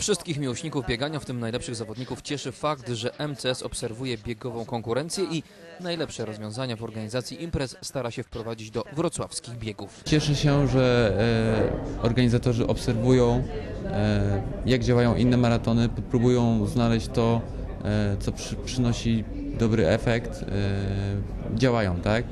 Wszystkich miłośników biegania, w tym najlepszych zawodników, cieszy fakt, że MCS obserwuje biegową konkurencję i najlepsze rozwiązania w organizacji imprez stara się wprowadzić do wrocławskich biegów. Cieszę się, że e, organizatorzy obserwują, e, jak działają inne maratony, próbują znaleźć to, e, co przy, przynosi dobry efekt. E, działają, tak?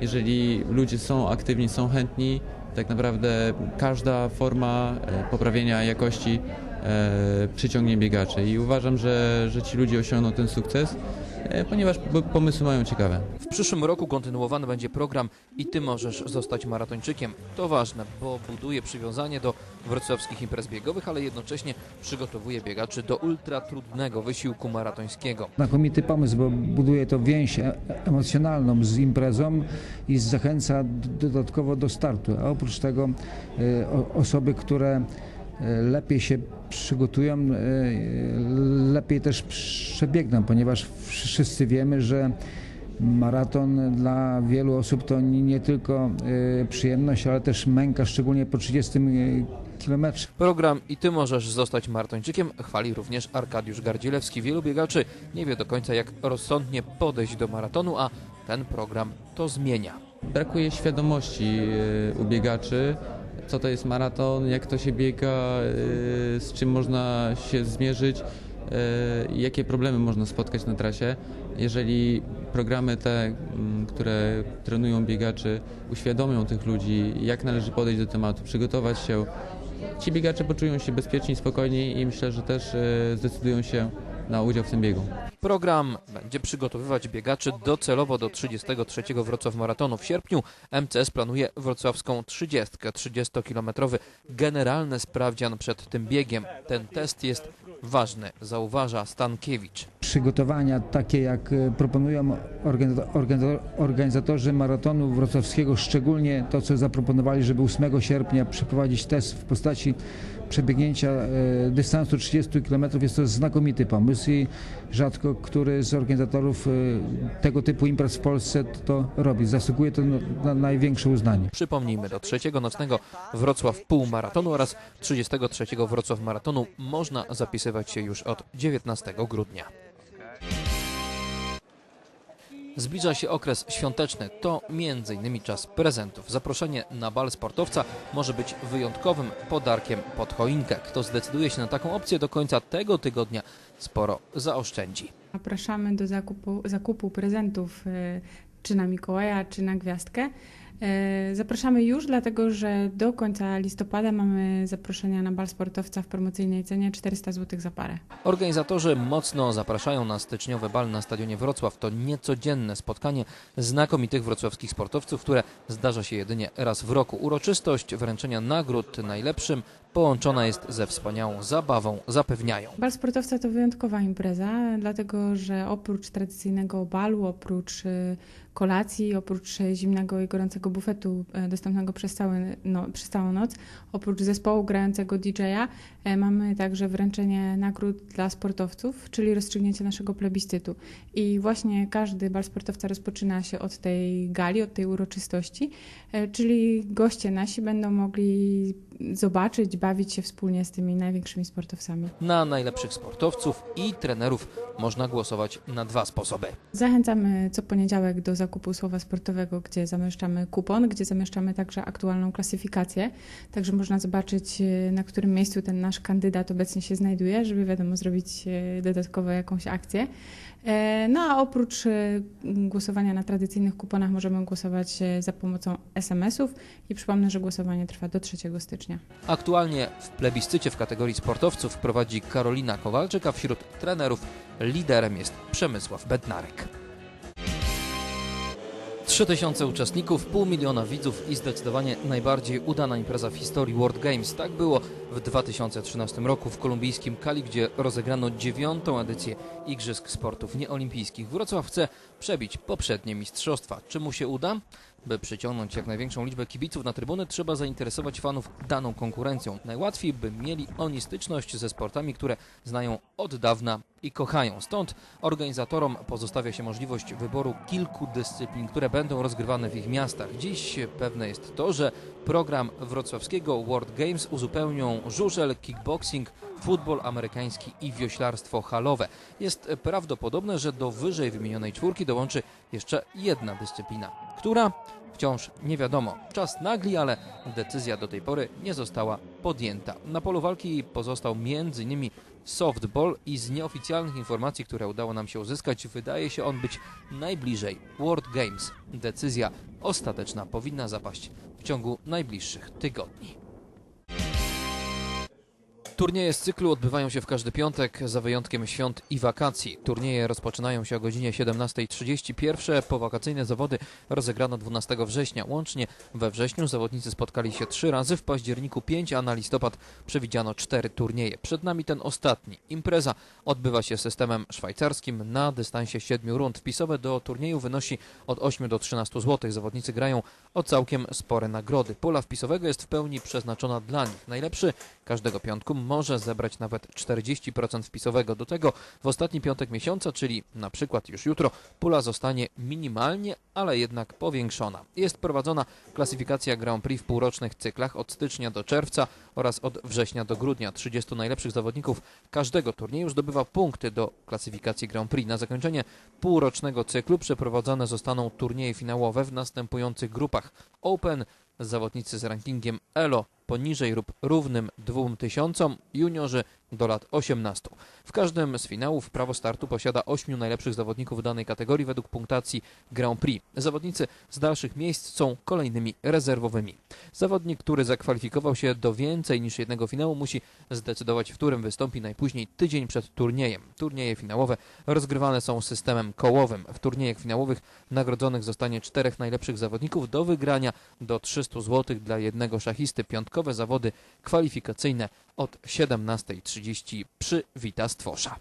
Jeżeli ludzie są aktywni, są chętni, tak naprawdę każda forma e, poprawienia jakości e, przyciągnie biegaczy. I uważam, że, że ci ludzie osiągną ten sukces, ponieważ p- pomysły mają ciekawe. W przyszłym roku kontynuowany będzie program I Ty możesz zostać maratończykiem. To ważne, bo buduje przywiązanie do wrocławskich imprez biegowych, ale jednocześnie przygotowuje biegaczy do ultratrudnego wysiłku maratońskiego. Znakomity pomysł, bo buduje to więź e- emocjonalną z imprezą i zachęca dodatkowo do startu. A oprócz tego e, osoby, które e, lepiej się przygotują, e, lepiej też przebiegną, ponieważ wszyscy wiemy, że maraton dla wielu osób to nie tylko e, przyjemność, ale też męka, szczególnie po 30 kilometrze. Program I Ty możesz zostać maratończykiem chwali również Arkadiusz Gardzielewski. Wielu biegaczy nie wie do końca jak rozsądnie podejść do maratonu, a ten program to zmienia. Brakuje świadomości e, u biegaczy, co to jest maraton, jak to się biega, e, z czym można się zmierzyć i jakie problemy można spotkać na trasie. Jeżeli programy te, które trenują biegaczy, uświadomią tych ludzi, jak należy podejść do tematu, przygotować się, ci biegacze poczują się bezpieczniej, spokojniej i myślę, że też e, zdecydują się na udział w tym biegu. Program będzie przygotowywać biegaczy docelowo do 33 Wrocław Maratonu. W sierpniu MCS planuje wrocławską 30, 30-kilometrowy generalny sprawdzian przed tym biegiem. Ten test jest ważny, zauważa Stankiewicz. przygotowania takie jak e, proponują organiza- organiza- organizatorzy maratonu wrocławskiego, szczególnie to co zaproponowali, żeby 8 sierpnia przeprowadzić test w postaci przebiegnięcia e, dystansu 30 km jest to znakomity pomysł i rzadko który z organizatorów e, tego typu imprez w Polsce to, robi. Zasługuje to na największe uznanie. Przypomnijmy, do trzeciego nocnego Wrocław Półmaratonu oraz 33 Wrocław Maratonu można zapisywać się już od 19 grudnia. Zbliża się okres świąteczny, to m.in. czas prezentów. Zaproszenie na bal sportowca może być wyjątkowym podarkiem pod choinkę. Kto zdecyduje się na taką opcję do końca tego tygodnia, sporo zaoszczędzi. Zapraszamy do zakupu, zakupu prezentów e, czy na Mikołaja, czy na Gwiazdkę. E, Zapraszamy już, dlatego że do końca listopada mamy zaproszenia na bal sportowca w promocyjnej cenie 400 zł za parę. Organizatorzy mocno zapraszają na styczniowy bal na stadionie Wrocław. To niecodzienne spotkanie znakomitych wrocławskich sportowców, które zdarza się jedynie raz w roku. Uroczystość wręczenia nagród najlepszym połączona jest ze wspaniałą zabawą, zapewniają. Bal sportowca to wyjątkowa impreza, dlatego że oprócz tradycyjnego balu, oprócz e, kolacji, oprócz e, zimnego i gorącego bufetu e, dostępnego przez, cały, no, przez całą noc, oprócz zespołu grającego DJ-a, mamy także wręczenie nagród dla sportowców, czyli rozstrzygnięcie naszego plebiscytu. I właśnie każdy bal sportowca rozpoczyna się od tej gali, od tej uroczystości, czyli goście nasi będą mogli zobaczyć, bawić się wspólnie z tymi największymi sportowcami. Na najlepszych sportowców i trenerów można głosować na dwa sposoby. Zachęcamy co poniedziałek do zakupu słowa sportowego, gdzie zamieszczamy kupon, gdzie zamieszczamy także aktualną klasyfikację, także można zobaczyć e, na którym miejscu ten nasz kandydat obecnie się znajduje, żeby wiadomo zrobić e, dodatkowo jakąś akcję. E, No a oprócz głosowania na tradycyjnych kuponach możemy głosować za pomocą SMS-ów i przypomnę, że głosowanie trwa do 3 stycznia. Aktualnie w plebiscycie w kategorii sportowców prowadzi Karolina Kowalczyk, a wśród trenerów liderem jest Przemysław Bednarek. 3000 uczestników, pół miliona widzów i zdecydowanie najbardziej udana impreza w historii World Games. Tak było w 2013 roku w kolumbijskim Cali, gdzie rozegrano dziewiątą edycję Igrzysk Sportów Nieolimpijskich. Wrocław przebić poprzednie mistrzostwa. Czy mu się uda? By przyciągnąć jak największą liczbę kibiców na trybuny, trzeba zainteresować fanów daną konkurencją. Najłatwiej, by mieli oni styczność ze sportami, które znają od dawna i kochają. Stąd organizatorom pozostawia się możliwość wyboru kilku dyscyplin, które będą rozgrywane w ich miastach. Dziś pewne jest to, że program wrocławskiego World Games uzupełnią żużel, kickboxing, futbol amerykański i wioślarstwo halowe. Jest prawdopodobne, że do wyżej wymienionej czwórki dołączy jeszcze jedna dyscyplina, która wciąż nie wiadomo. Czas nagli, ale decyzja do tej pory nie została podjęta. Na polu walki pozostał m.in. softball i z nieoficjalnych informacji, które udało nam się uzyskać, wydaje się on być najbliżej World Games. Decyzja ostateczna powinna zapaść w ciągu najbliższych tygodni. Turnieje z cyklu odbywają się w każdy piątek, za wyjątkiem świąt i wakacji. Turnieje rozpoczynają się o godzinie 17.30. Pierwsze powakacyjne zawody rozegrano 12 września. Łącznie we wrześniu zawodnicy spotkali się trzy razy, w październiku 5, a na listopad przewidziano cztery turnieje. Przed nami ten ostatni. Impreza odbywa się systemem szwajcarskim na dystansie 7 rund. Wpisowe do turnieju wynosi od 8 do 13 zł. Zawodnicy grają o całkiem spore nagrody. Pola wpisowego jest w pełni przeznaczona dla nich. Najlepszy każdego piątku może zebrać nawet 40% wpisowego. Do tego w ostatni piątek miesiąca, czyli na przykład już jutro, pula zostanie minimalnie, ale jednak powiększona. Jest prowadzona klasyfikacja Grand Prix w półrocznych cyklach od stycznia do czerwca oraz od września do grudnia. 30 najlepszych zawodników każdego turnieju zdobywa punkty do klasyfikacji Grand Prix. Na zakończenie półrocznego cyklu przeprowadzone zostaną turnieje finałowe w następujących grupach Open, zawodnicy z rankingiem ELO poniżej lub równym 2000, juniorzy do lat 18. W każdym z finałów prawo startu posiada ośmiu najlepszych zawodników danej kategorii według punktacji Grand Prix. Zawodnicy z dalszych miejsc są kolejnymi rezerwowymi. Zawodnik, który zakwalifikował się do więcej niż jednego finału, musi zdecydować, w którym wystąpi najpóźniej tydzień przed turniejem. Turnieje finałowe rozgrywane są systemem kołowym. W turniejach finałowych nagrodzonych zostanie czterech najlepszych zawodników do wygrania do 300 zł dla jednego szachisty. Piątkowe zawody kwalifikacyjne od 17.30 przy Wita Stwosza.